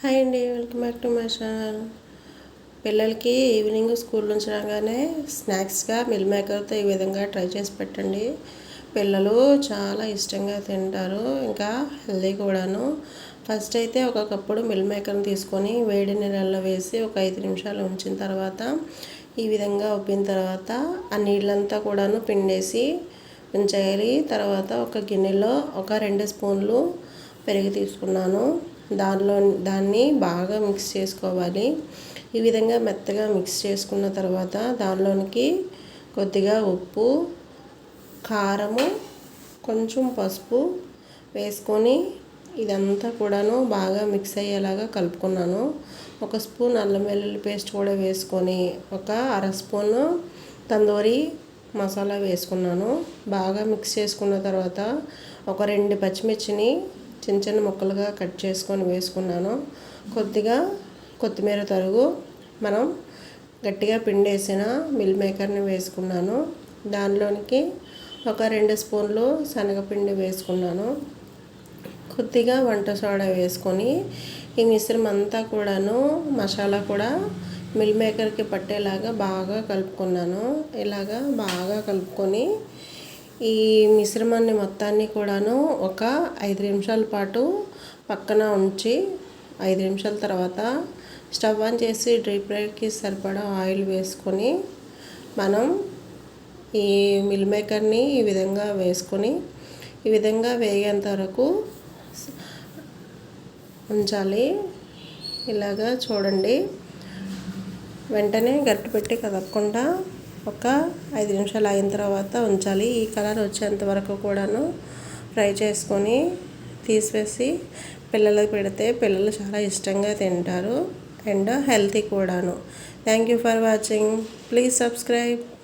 Hi అండి welcome back to my channel. పిల్లలకి evening school నుంచి రాగానే స్నాక్స్గా మిల్ మేకర్తో ఈ విధంగా ట్రై చేసి పెట్టండి. పిల్లలు చాలా ఇష్టంగా తింటారు ఇంకా హెల్దీ కూడాను. ఫస్ట్ అయితే ఒక కప్పుడు మిల్ మేకర్ని తీసుకొని వేడి నీళ్ళల్లో వేసి ఒక ఐదు నిమిషాలు ఉంచిన తర్వాత ఈ విధంగా ఉబ్బిన తర్వాత ఆ నీళ్ళంతా కూడాను పిండేసి ఉంచేయాలి. తర్వాత ఒక గిన్నెలో ఒక రెండు స్పూన్లు పెరుగు తీసుకున్నాను. దానిలో దాన్ని బాగా మిక్స్ చేసుకోవాలి. ఈ విధంగా మెత్తగా మిక్స్ చేసుకున్న తర్వాత దానిలోనికి కొద్దిగా ఉప్పు కారము కొంచెం పసుపు వేసుకొని ఇదంతా కూడాను బాగా మిక్స్ అయ్యేలాగా కలుపుకున్నాను. ఒక స్పూన్ అల్లం వెల్లుల్లి పేస్ట్ కూడా వేసుకొని ఒక అర స్పూను తందూరి మసాలా వేసుకున్నాను. బాగా మిక్స్ చేసుకున్న తర్వాత ఒక రెండు పచ్చిమిర్చిని చిన్న చిన్న ముక్కలుగా కట్ చేసుకొని వేసుకున్నాను. కొద్దిగా కొత్తిమీర తరుగు మనం గట్టిగా పిండేసిన మిల్ మేకర్ని వేసుకున్నాను. దానిలోనికి ఒక రెండు స్పూన్లు శనగపిండి వేసుకున్నాను. కొద్దిగా వంట సోడా వేసుకొని ఈ మిశ్రమం అంతా కూడాను మసాలా కూడా మిల్ మేకర్కి పట్టేలాగా బాగా కలుపుకున్నాను. ఇలాగా బాగా కలుపుకొని ఈ మిశ్రమాన్ని మొత్తాన్ని కూడాను ఒక ఐదు నిమిషాల పాటు పక్కన ఉంచి ఐదు నిమిషాల తర్వాత స్టవ్ ఆన్ చేసి డ్రీప్ ఫ్రైకి సరిపడా ఆయిల్ వేసుకొని మనం ఈ మిల్ మేకర్ని ఈ విధంగా వేసుకొని ఈ విధంగా వేగేంత వరకు ఉంచాలి. ఇలాగా చూడండి. వెంటనే గట్టి పెట్టి కదపకుండా ఒక ఐదు నిమిషాలు అయిన తర్వాత ఉంచాలి. ఈ కలర్ వచ్చేంత వరకు కూడాను ఫ్రై చేసుకొని తీసివేసి పిల్లలకు పెడితే పిల్లలు చాలా ఇష్టంగా తింటారు. అండ్ హెల్తీ కూడాను. Thank you for watching. Please subscribe.